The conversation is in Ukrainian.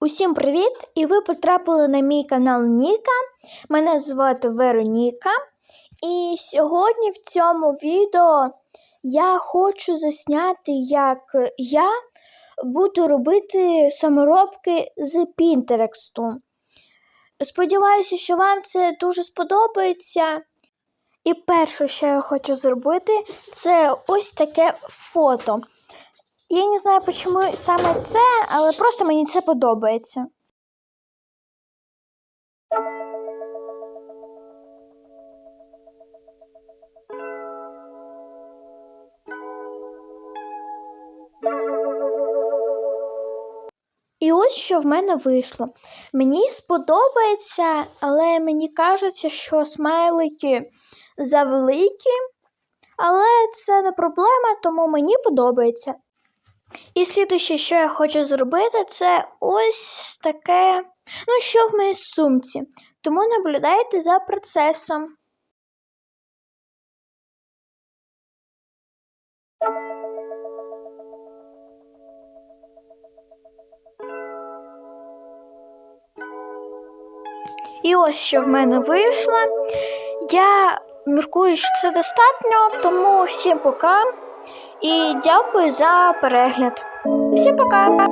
Усім привіт! І ви потрапили на мій канал Ніка. Мене звати Вероніка. І сьогодні в цьому відео я хочу засняти, як я буду робити саморобки з Пінтерексту. Сподіваюся, що вам це дуже сподобається. І перше, що я хочу зробити, це ось таке фото. Я не знаю, чому саме це, але просто мені це подобається. І ось що в мене вийшло. Мені сподобається, але мені кажеться, що смайлики завеликі, але це не проблема, тому мені подобається. І слідуюче, що я хочу зробити, це ось таке, ну, що в моїй сумці. Тому наблюдайте за процесом. І ось що в мене вийшло. Я міркую, що це достатньо, тому всім пока. І дякую за перегляд. Всім пока!